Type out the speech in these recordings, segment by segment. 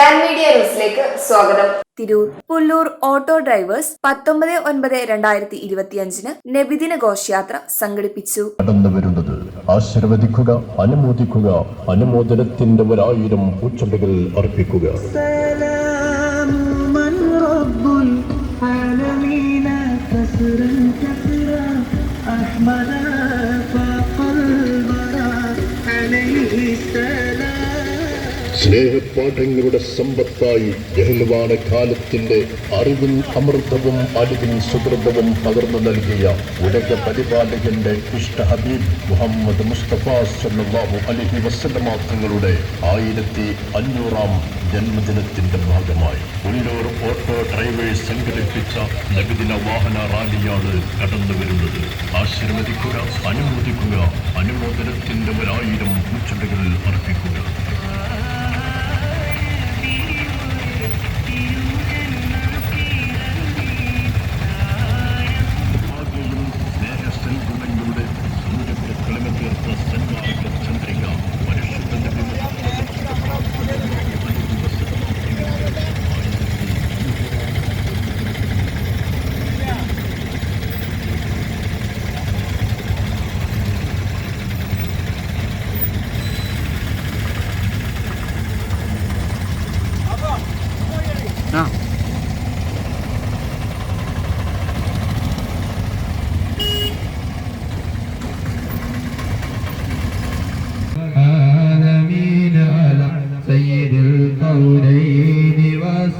Jan media ന്യൂസിലേക്ക് സ്വാഗതം. Tirur Pullur auto drivers പത്തൊമ്പത് ഒൻപത് രണ്ടായിരത്തി ഇരുപത്തിയഞ്ചിന് നബിദിന ഘോഷയാത്ര സംഘടിപ്പിച്ചു. കടന്നു വരുന്നത് ആശീർവദിക്കുക അനുമോദിക്കുക അനുമോദനത്തിന്റെ ഒരായിരം പൂച്ചെണ്ടുകൾ അർപ്പിക്കുക. സ്നേഹപാഠങ്ങളുടെ സമ്പത്തായി ജഹൽവാന കാലത്തിന്റെ അറിവും അമൃതവും അലിവിൻ സുഹൃതവും പകർന്നു നൽകിയ ഉലക പരിപാലകന്റെ ഇഷ്ട ഹബീബ് മുഹമ്മദ് മുസ്തഫ അലൈഹി തങ്ങളുടെ ആയിരത്തി അഞ്ഞൂറാം ജന്മദിനത്തിന്റെ ഭാഗമായി. ഉള്ളൂർ ഓട്ടോ ഡ്രൈവേഴ്സ് സംഘടിപ്പിച്ച നബിദിന വാഹന റാലിയാണ് കടന്നു വരുന്നത് ആശീർവദിക്കുക അനുമോദിക്കുക അനുമോദനത്തിന്റെ ഒരായിരം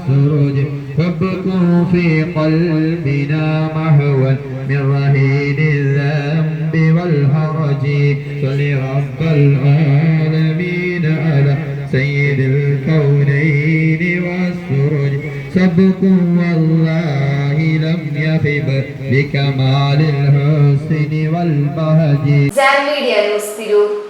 الكونين والسروج فابكوا في قلبنا محوا من رهين الذنب والحرج صل رب العالمين على سيد الكونين والسروج سبق والله لم يخب بكمال الحسن والبهج